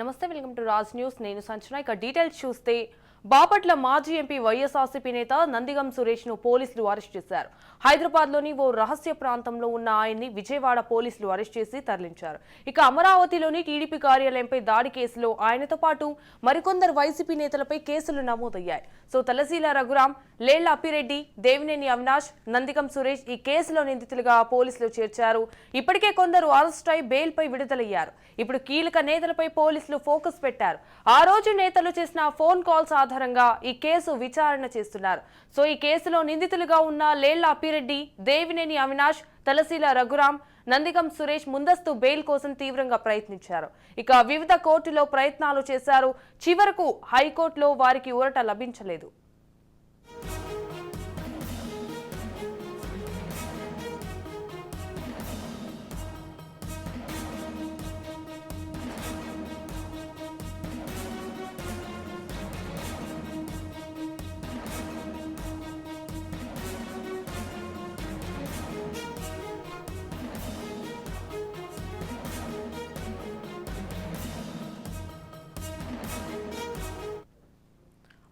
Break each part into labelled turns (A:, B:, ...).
A: నమస్తే welcome to Raj news. నేను సంచన ఇక డీటెయిల్స్ చూస్తే బాపట్ల మాజీ ఎంపీ వైఎస్ఆర్సీపీ నేత నందిగం సురేష్ను పోలీసులు అరెస్ట్ చేశారు. హైదరాబాద్లోని ఓ రహస్య ప్రాంతంలో ఉన్న ఆయన్ని విజయవాడ పోలీసులు అరెస్ట్ చేసి తరలించారు. ఇక అమరావతిలోని టీడీపీ కార్యాలయంపై దాడి కేసులో ఆయనతో పాటు మరికొందరు వైసీపీ నేతలపై కేసులు నమోదయ్యాయి. సో తలసీల రఘురాం లేళ్ళ అప్పిరెడ్డి దేవినేని అవినాష్ నందిగం సురేష్ ఈ కేసులో నిందితులుగా పోలీసులు చేర్చారు. ఇప్పటికే కొందరు అరెస్ట్ అయి బెయిల్పై విడుదలయ్యారు. ఇప్పుడు కీలక నేతలపై పోలీసులు ఫోకస్ పెట్టారు. ఆ రోజు నేతలు చేసిన ఫోన్ కాల్స్ ఆధారంగా ఈ కేసు విచారణ చేస్తున్నారు. సో ఈ కేసులో నిందితులుగా ఉన్న లేళ్ళ అప్పిరెడ్డి దేవినేని అవినాష్ తలసీల రఘురాం నందిగం సురేష్ ముందస్తు బెయిల్ కోసం తీవ్రంగా ప్రయత్నించారు. ఇక వివిధ కోర్టులో ప్రయత్నాలు చేశారు. చివరకు హైకోర్టులో వారికి ఊరట లభించలేదు.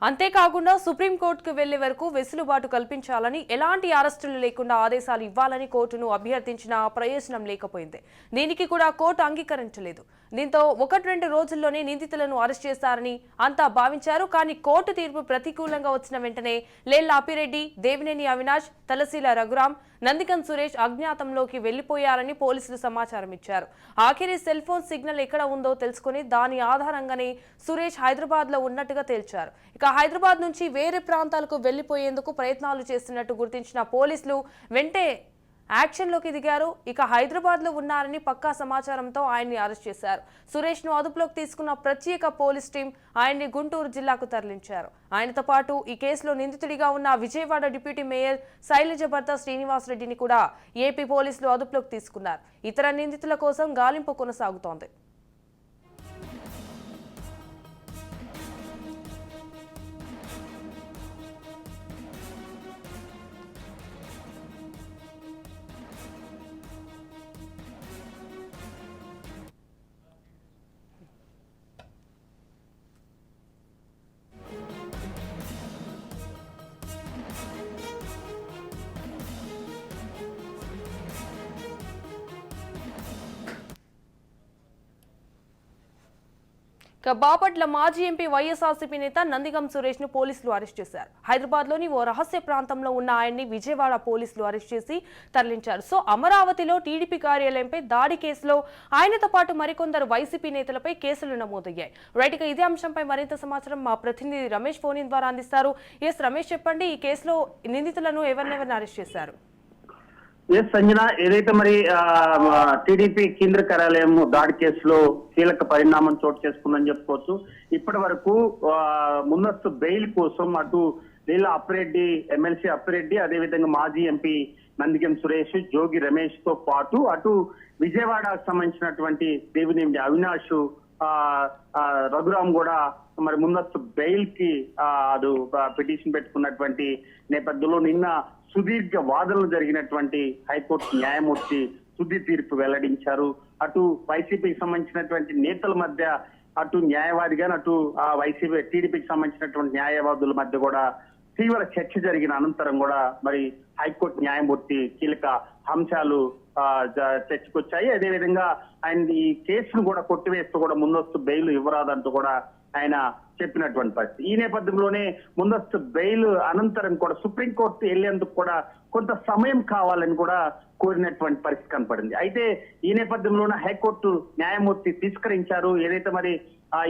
A: అంతేకాకుండా సుప్రీంకోర్టుకు వెళ్ళే వరకు వెసులుబాటు కల్పించాలని ఎలాంటి అరెస్టులు లేకుండా ఆదేశాలు ఇవ్వాలని కోర్టును అభ్యర్థించిన ప్రయోజనం లేకపోయింది. దీనికి కూడా కోర్టు అంగీకరించలేదు. దీంతో ఒకటి రెండు రోజుల్లోనే నిందితులను అరెస్ట్ చేస్తారని అంతా భావించారు. కానీ కోర్టు తీర్పు ప్రతికూలంగా వచ్చిన వెంటనే లేళ్ళ అపిరెడ్డి దేవినేని అవినాష్ తలసీల రఘురాం నందికం సురేష్ అజ్ఞాతంలోకి వెళ్ళిపోయారని పోలీసులు సమాచారం ఇచ్చారు. ఆఖరి సెల్ ఫోన్ సిగ్నల్ ఎక్కడ ఉందో తెలుసుకుని దాని ఆధారంగానే సురేష్ హైదరాబాద్లో ఉన్నట్టుగా తేల్చారు. ఇక హైదరాబాద్ నుంచి వేరే ప్రాంతాలకు వెళ్ళిపోయేందుకు ప్రయత్నాలు చేస్తున్నట్టు గుర్తించిన పోలీసులు వెంటే యాక్షన్లోకి దిగారు. ఇక హైదరాబాద్లో ఉన్నారని పక్కా సమాచారంతో ఆయన్ని అరెస్ట్ చేశారు. సురేష్ను అదుపులోకి తీసుకున్న ప్రత్యేక పోలీస్ టీం ఆయన్ని గుంటూరు జిల్లాకు తరలించారు. ఆయనతో పాటు ఈ కేసులో నిందితుడిగా ఉన్న విజయవాడ డిప్యూటీ మేయర్ శైలజ భర్త శ్రీనివాసరెడ్డిని కూడా ఏపీ పోలీసులు అదుపులోకి తీసుకున్నారు. ఇతర నిందితుల కోసం గాలింపు కొనసాగుతోంది. ఇక బాపట్ల మాజీ ఎంపీ వైఎస్ఆర్సీపీ నేత నందిగం సురేష్ను పోలీసులు అరెస్ట్ చేశారు. హైదరాబాద్లోని ఓ రహస్య ప్రాంతంలో ఉన్న ఆయన్ని విజయవాడ పోలీసులు అరెస్ట్ చేసి తరలించారు. సో అమరావతిలో టీడీపీ కార్యాలయంపై దాడి కేసులో ఆయనతో పాటు మరికొందరు వైసీపీ నేతలపై కేసులు నమోదయ్యాయి. రైట్ ఇక ఇదే అంశంపై మరింత సమాచారం మా ప్రతినిధి రమేష్ ఫోన్ ద్వారా అందిస్తారు. ఎస్ రమేష్ చెప్పండి ఈ కేసులో నిందితులను ఎవరినెవరిని అరెస్ట్ చేశారు?
B: ఎస్ సంజన ఏదైతే మరి టీడీపీ కేంద్ర కార్యాలయం దాడి కేసులో కీలక పరిణామం చోటు చేసుకుందని చెప్పుకోవచ్చు. ఇప్పటి వరకు ముందస్తు బెయిల్ కోసం అటు లీలా అప్పిరెడ్డి ఎమ్మెల్సీ అప్పిరెడ్డి అదేవిధంగా మాజీ ఎంపీ నందిగం సురేష్ జోగి రమేష్తో పాటు అటు విజయవాడకు సంబంధించినటువంటి దేవినేని అవినాష్ ఆ, రఘురామ్ కూడా మరి ముందస్తు బెయిల్కి అది పిటిషన్ పెట్టుకున్నటువంటి నేపథ్యంలో నిన్న సుదీర్ఘ వాదనలు జరిగినటువంటి హైకోర్టు న్యాయమూర్తి తుది తీర్పు వెల్లడించారు. అటు వైసీపీకి సంబంధించినటువంటి నేతల మధ్య అటు న్యాయవాదిగా అటు ఆ వైసీపీ టీడీపీకి సంబంధించినటువంటి న్యాయవాదుల మధ్య కూడా తీవ్ర చర్చ జరిగిన అనంతరం కూడా మరి హైకోర్టు న్యాయమూర్తి కీలక అంశాలు చర్చకొచ్చాయి. అదేవిధంగా ఆయన ఈ కేసును కూడా కొట్టివేస్తూ కూడా ముందస్తు బెయిల్ ఇవ్వరాదంటూ కూడా ఆయన చెప్పినటువంటి పరిస్థితి. ఈ నేపథ్యంలోనే ముందస్తు బెయిల్ అనంతరం కూడా సుప్రీంకోర్టు వెళ్ళేందుకు కూడా కొంత సమయం కావాలని కూడా కోరినటువంటి పరిస్థితి కనపడింది. అయితే ఈ నేపథ్యంలోనే హైకోర్టు న్యాయమూర్తి తిరస్కరించారు. ఏదైతే మరి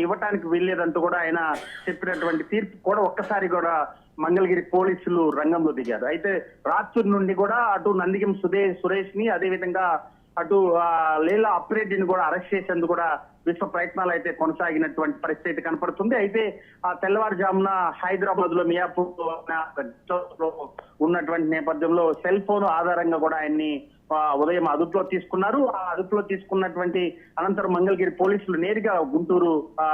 B: ఇవ్వటానికి వీల్లేదంటూ కూడా ఆయన చెప్పినటువంటి తీర్పు కూడా ఒక్కసారి కూడా మంగళగిరి పోలీసులు రంగంలో దిగారు. అయితే రాచూర్ నుండి కూడా అటు నందిగం సుదే సురేష్ని అదేవిధంగా అటు లేలా లీలా కూడా అరెస్ట్ చేసేందుకు కూడా విశ్వ ప్రయత్నాలు అయితే కొనసాగినటువంటి పరిస్థితి కనపడుతుంది. అయితే ఆ తెల్లవారుజామున హైదరాబాద్లో మియాపూర్ ఉన్నటువంటి నేపథ్యంలో సెల్ ఫోన్ ఆధారంగా కూడా ఆయన్ని ఉదయం అదుపులో తీసుకున్నారు. ఆ అదుపులో తీసుకున్నటువంటి అనంతరం మంగళగిరి పోలీసులు నేరుగా గుంటూరు ఆ,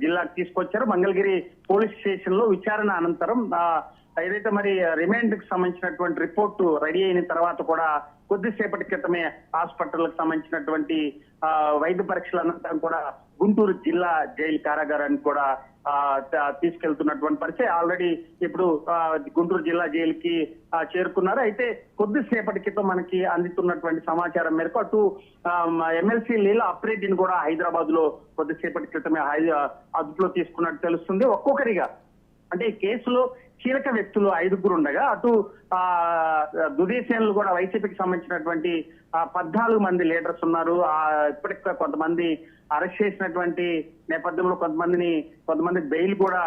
B: జిల్లాకు తీసుకొచ్చారు. మంగళగిరి పోలీస్ స్టేషన్లో విచారణ అనంతరం ఏదైతే మరి రిమాండ్కి సంబంధించినటువంటి రిపోర్టు రెడీ అయిన తర్వాత కూడా కొద్దిసేపటి క్రితమే హాస్పిటల్కి సంబంధించినటువంటి ఆ, వైద్య పరీక్షల అనంతరం కూడా గుంటూరు జిల్లా జైలు కారాగారానికి కూడా తీసుకెళ్తున్నటువంటి పరిస్థితి ఆల్రెడీ ఇప్పుడు గుంటూరు జిల్లా జైలుకి చేరుకున్నారు. అయితే కొద్దిసేపటి క్రితం మనకి అందుతున్నటువంటి సమాచారం మేరకు అటు ఎమ్మెల్సీ లీలా అప్రెడ్డిని కూడా హైదరాబాద్లో కొద్దిసేపటి క్రితమే హై- అదుపులో తీసుకున్నట్టు తెలుస్తుంది. ఒక్కొక్కరిగా అంటే ఈ కేసులో కీలక వ్యక్తులు ఐదుగురు ఉండగా అటు ఆ దుదేశంలో కూడా వైసీపీకి సంబంధించినటువంటి ఆ, పద్నాలుగు మంది లీడర్స్ ఉన్నారు. ఆ ఇప్పటికీ కొంతమంది అరెస్ట్ చేసినటువంటి నేపథ్యంలో కొంతమందిని కొంతమంది బెయిల్ కూడా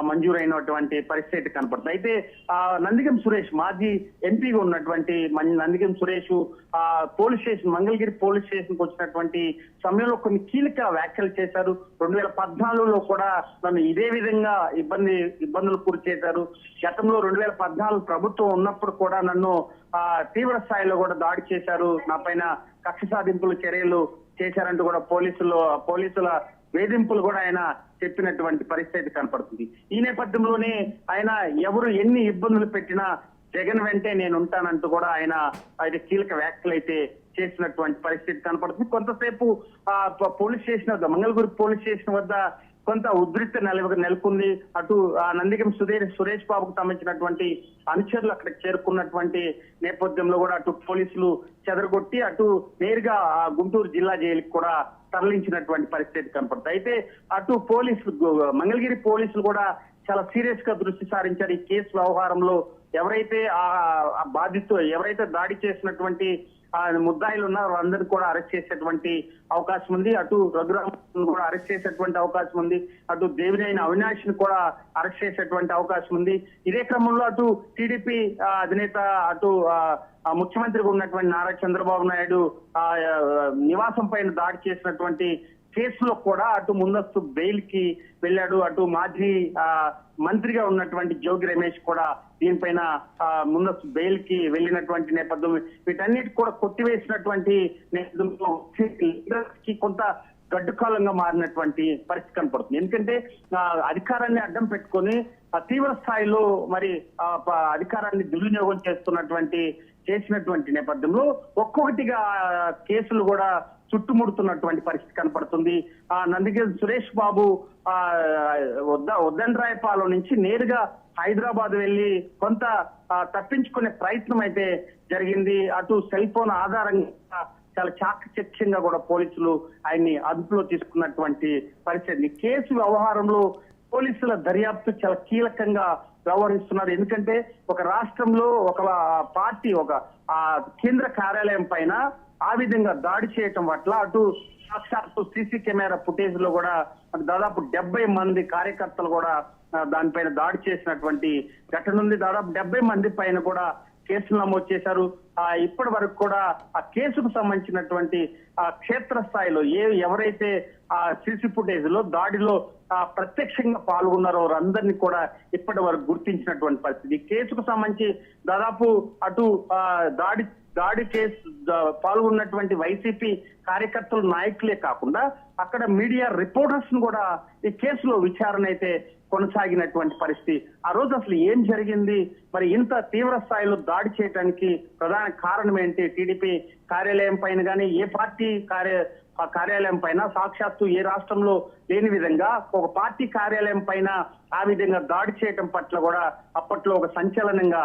B: మంజూరైనటువంటి పరిస్థితి కనపడుతుంది. అయితే ఆ నందిగం సురేష్ మాజీ ఎంపీగా ఉన్నటువంటి నందిగం సురేష్ ఆ పోలీస్ స్టేషన్ మంగళగిరి పోలీస్ స్టేషన్కు వచ్చినటువంటి సమయంలో కొన్ని కీలక వ్యాఖ్యలు చేశారు. రెండు వేల పద్నాలుగులో కూడా నన్ను ఇదే విధంగా ఇబ్బంది ఇబ్బందులు గురి చేశారు. గతంలో రెండు వేల పద్నాలుగు ప్రభుత్వం ఉన్నప్పుడు కూడా నన్ను ఆ తీవ్ర స్థాయిలో కూడా దాడి చేశారు. నా పైన కక్ష సాధింపులు చర్యలు చేశారంటూ కూడా పోలీసులు పోలీసుల వేధింపులు కూడా ఆయన చెప్పినటువంటి పరిస్థితి కనపడుతుంది. ఈ నేపథ్యంలోనే ఆయన ఎవరు ఎన్ని ఇబ్బందులు పెట్టినా జగన్ వెంటే నేను ఉంటానంటూ కూడా ఆయన అయితే కీలక వ్యాఖ్యలు అయితే చేసినటువంటి పరిస్థితి కనపడుతుంది. కొంతసేపు ఆ పోలీస్ స్టేషన్ వద్ద మంగళగిరి పోలీస్ స్టేషన్ వద్ద కొంత ఉద్రిక్త నెల నెలకొంది. అటు ఆ నందిగం సుధీర్ సురేష్ బాబుకు సంబంధించినటువంటి అనుచరులు అక్కడికి చేరుకున్నటువంటి నేపథ్యంలో కూడా అటు పోలీసులు చెదరగొట్టి అటు నేరుగా ఆ గుంటూరు జిల్లా జైలుకి కూడా తరలించినటువంటి పరిస్థితి కనపడుతుంది. అయితే అటు పోలీసులు మంగళగిరి పోలీసులు కూడా చాలా సీరియస్గా దృష్టి సారించారు. ఈ కేసు వ్యవహారంలో ఎవరైతే ఆ ఆ బాధితు ఎవరైతే దాడి చేసినటువంటి ముద్దాయిలు ఉన్నారు వాళ్ళందరినీ కూడా అరెస్ట్ చేసేటువంటి అవకాశం ఉంది. అటు రఘురామ్ కూడా అరెస్ట్ చేసేటువంటి అవకాశం ఉంది. అటు దేవినేని అవినాష్ని కూడా అరెస్ట్ చేసేటువంటి అవకాశం ఉంది. ఇదే క్రమంలో అటు టీడీపీ అధినేత అటు ముఖ్యమంత్రిగా ఉన్నటువంటి నారా చంద్రబాబు నాయుడు ఆ, నివాసం పైన దాడి చేసినటువంటి కేసులో కూడా అటు ముందస్తు బెయిల్కి వెళ్ళాడు. అటు మాజీ మంత్రిగా ఉన్నటువంటి జోగి రమేష్ కూడా దీనిపైన ముందస్తు బెయిల్కి వెళ్ళినటువంటి నేపథ్యం. వీటన్నిటి కూడా కొట్టివేసినటువంటి నేపథ్యంలో కి కొంత గడ్డుకాలంగా మారినటువంటి పరిస్థితి కనపడుతుంది. ఎందుకంటే అధికారాన్ని అడ్డం పెట్టుకొని తీవ్ర స్థాయిలో మరి ప- అధికారాన్ని దుర్వినియోగం చేస్తున్నటువంటి చేసినటువంటి నేపథ్యంలో ఒక్కొక్కటిగా కేసులు కూడా చుట్టుముడుతున్నటువంటి పరిస్థితి కనపడుతుంది. ఆ నందిగిరి సురేష్ బాబు ఆ వద్ద వద్దండ్రాయపాలెం నుంచి నేరుగా హైదరాబాద్ వెళ్ళి కొంత తప్పించుకునే ప్రయత్నం అయితే జరిగింది. అటు సెల్ ఫోన్ ఆధారంగా చాలా చాకచక్యంగా కూడా పోలీసులు ఆయన్ని అదుపులో తీసుకున్నటువంటి పరిస్థితి. కేసు వ్యవహారంలో పోలీసుల దర్యాప్తు చాలా కీలకంగా వ్యవహరిస్తున్నారు. ఎందుకంటే ఒక రాష్ట్రంలో ఒక పార్టీ ఒక ఆ కేంద్ర కార్యాలయం పైన ఆ విధంగా దాడి చేయటం పట్ల అటు సాక్షాత్తు సీసీ కెమెరా ఫుటేజ్లో కూడా దాదాపు డెబ్బై మంది కార్యకర్తలు కూడా దానిపైన దాడి చేసినటువంటి ఘటన ఉంది. దాదాపు డెబ్బై మంది పైన కూడా కేసులు నమోదు చేశారు. ఇప్పటి వరకు కూడా ఆ కేసుకు సంబంధించినటువంటి ఆ క్షేత్ర స్థాయిలో ఏ ఎవరైతే ఆ సీసీ ఫుటేజ్లో దాడిలో ఆ ప్రత్యక్షంగా పాల్గొన్నారో వారందరినీ కూడా ఇప్పటి వరకు గుర్తించినటువంటి పరిస్థితి. కేసుకు సంబంధించి దాదాపు అటు ఆ దాడి దాడి కేసు పాల్గొన్నటువంటి వైసీపీ కార్యకర్తలు నాయకులే కాకుండా అక్కడ మీడియా రిపోర్టర్స్ కూడా ఈ కేసులో విచారణ అయితే కొనసాగినటువంటి పరిస్థితి. ఆ రోజు అసలు ఏం జరిగింది? మరి ఇంత తీవ్ర స్థాయిలో దాడి చేయడానికి ప్రధాన కారణం ఏంటి? టీడీపీ కార్యాలయం పైన కానీ ఏ పార్టీ కార్య ఆ కార్యాలయం పైన సాక్షాత్తు ఏ రాష్ట్రంలో లేని విధంగా ఒక పార్టీ కార్యాలయం పైన ఆ విధంగా దాడి చేయటం పట్ల కూడా అప్పట్లో ఒక సంచలనంగా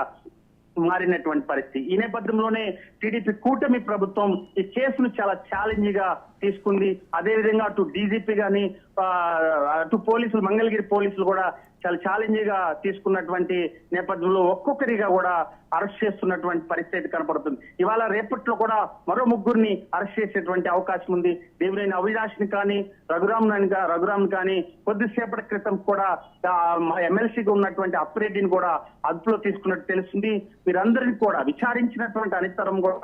B: మారినటువంటి పరిస్థితి. ఈ నేపథ్యంలోనే టీడీపీ కూటమి ప్రభుత్వం ఈ కేసును చాలా ఛాలెంజ్గా తీసుకుంది. అదే విధంగా అటు డీజీపీ గాని అటు పోలీసులు మంగళగిరి పోలీసులు కూడా చాలా ఛాలెంజ్గా తీసుకున్నటువంటి నేపథ్యంలో ఒక్కొక్కరిగా కూడా అరెస్ట్ చేస్తున్నటువంటి పరిస్థితి కనపడుతుంది. ఇవాళ రేపట్లో కూడా మరో ముగ్గురిని అరెస్ట్ చేసేటువంటి అవకాశం ఉంది. దేవినేని అవినాష్ని కానీ రఘురామ్ రఘురామ్ కానీ కొద్దిసేపటి క్రితం కూడా ఎమ్మెల్సీగా ఉన్నటువంటి అప్రెడ్డిని కూడా అదుపులో తీసుకున్నట్టు తెలిసింది వీరందరినీ కూడా విచారించినటువంటి అనితరం కూడా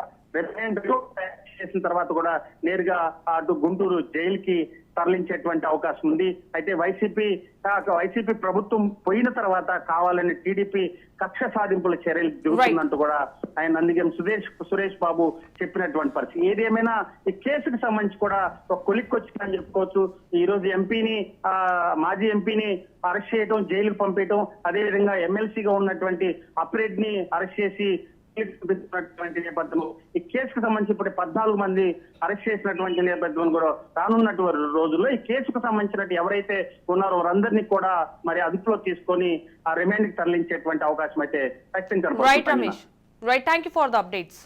B: చేసిన తర్వాత కూడా నేరుగా అటు గుంటూరు జైలుకి తరలించేటువంటి అవకాశం ఉంది. అయితే వైసీపీ వైసీపీ ప్రభుత్వం పోయిన తర్వాత కావాలని టీడీపీ కక్ష సాధింపుల చర్యలు దిగుతుందంటూ కూడా ఆయన నందిగం సురేష్ సురేష్ బాబు చెప్పినటువంటి పరిస్థితి. ఏదేమైనా ఈ కేసుకు సంబంధించి కూడా ఒక కొలిక్ వచ్చిందని చెప్పుకోవచ్చు. ఈ రోజు ఎంపీని మాజీ ఎంపీని అరెస్ట్ చేయడం జైలుకు పంపించడం అదేవిధంగా ఎమ్మెల్సీగా ఉన్నటువంటి అప్రెడ్ని అరెస్ట్ చేసి చూపిస్తున్నటువంటి నేపథ్యంలో ఈ కేసుకు సంబంధించి ఇప్పుడు పద్నాలుగు మంది అరెస్ట్ చేసినటువంటి నేపథ్యం కూడా రానున్నటువంటి రోజుల్లో ఈ కేసుకు సంబంధించినట్టు ఎవరైతే ఉన్నారో వారందరినీ కూడా మరి అదుపులో తీసుకొని ఆ రిమాండ్కి తరలించేటువంటి అవకాశం అయితే ఖచ్చితంగా
A: right Ramesh right thank you for the updates